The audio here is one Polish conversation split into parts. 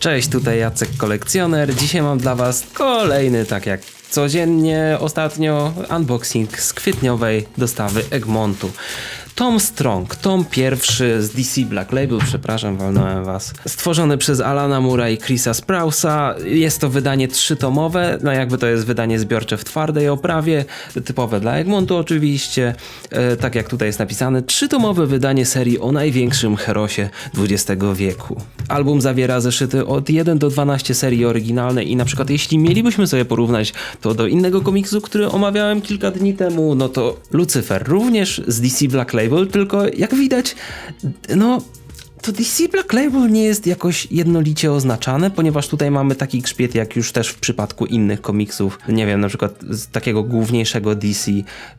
Cześć, tutaj Jacek Kolekcjoner. Dzisiaj mam dla Was kolejny, tak jak codziennie ostatnio, unboxing z kwietniowej dostawy Egmontu. Tom Strong, tom pierwszy z DC Black Label, przepraszam, walnąłem was. Stworzony przez Alana Mura i Chrisa Sprousa. Jest to wydanie trzytomowe, no jakby to jest wydanie zbiorcze w twardej oprawie, typowe dla Egmontu oczywiście. E, tak jak tutaj jest napisane, trzytomowe wydanie serii o największym herosie XX wieku. Album zawiera zeszyty od 1 do 12 serii oryginalnej i na przykład jeśli mielibyśmy sobie porównać to do innego komiksu, który omawiałem kilka dni temu, no to Lucifer również z DC Black Label, tylko jak widać, no to DC Black Label nie jest jakoś jednolicie oznaczane, ponieważ tutaj mamy taki grzbiet jak już też w przypadku innych komiksów, nie wiem, na przykład z takiego główniejszego DC,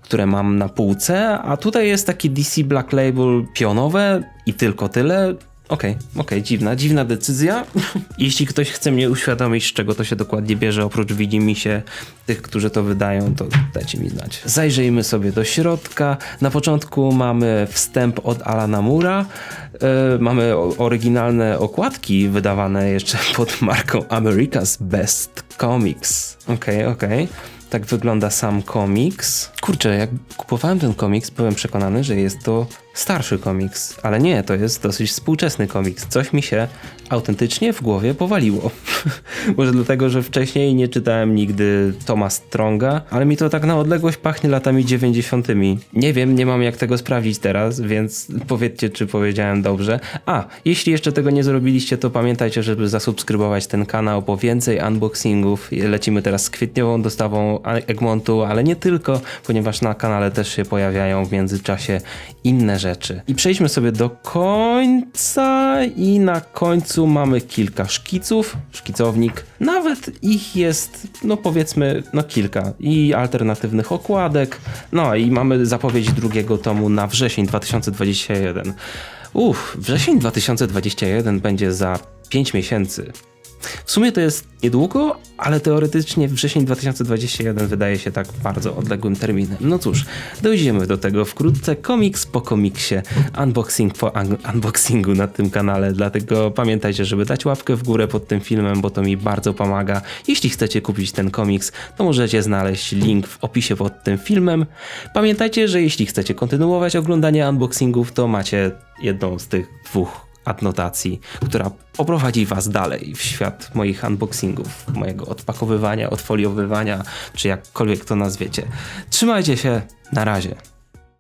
które mam na półce, a tutaj jest taki DC Black Label pionowe i tylko tyle. Okej, okej, dziwna, dziwna decyzja. Jeśli ktoś chce mnie uświadomić, z czego to się dokładnie bierze, oprócz widzimy się tych, którzy to wydają, to dajcie mi znać. Zajrzyjmy sobie do środka. Na początku mamy wstęp od Alana Mura. E, mamy oryginalne okładki wydawane jeszcze pod marką America's Best Comics. Okej, okej. Tak wygląda sam komiks. Kurczę, jak kupowałem ten komiks, byłem przekonany, że jest to starszy komiks, ale nie, to jest dosyć współczesny komiks. Coś mi się autentycznie w głowie powaliło. Może dlatego, że wcześniej nie czytałem nigdy Toma Stronga, ale mi to tak na odległość pachnie latami 90. Nie wiem, nie mam jak tego sprawdzić teraz, więc powiedzcie, czy powiedziałem dobrze. A, jeśli jeszcze tego nie zrobiliście, to pamiętajcie, żeby zasubskrybować ten kanał po więcej unboxingów. Lecimy teraz z kwietniową dostawą Egmontu, ale nie tylko, ponieważ na kanale też się pojawiają w międzyczasie inne rzeczy. I przejdźmy sobie do końca i na końcu mamy kilka szkiców, szkicownik. Nawet ich jest, no powiedzmy, no kilka i alternatywnych okładek. No i mamy zapowiedź drugiego tomu na wrzesień 2021. Uff, wrzesień 2021 będzie za 5 miesięcy. W sumie to jest niedługo, ale teoretycznie wrzesień 2021 wydaje się tak bardzo odległym terminem. No cóż, dojdziemy do tego wkrótce. Komiks po komiksie, unboxing po un unboxingu na tym kanale, dlatego pamiętajcie, żeby dać łapkę w górę pod tym filmem, bo to mi bardzo pomaga. Jeśli chcecie kupić ten komiks, to możecie znaleźć link w opisie pod tym filmem. Pamiętajcie, że jeśli chcecie kontynuować oglądanie unboxingów, to macie jedną z tych dwóch adnotacji, która poprowadzi Was dalej w świat moich unboxingów, mojego odpakowywania, odfoliowywania, czy jakkolwiek to nazwiecie. Trzymajcie się, na razie.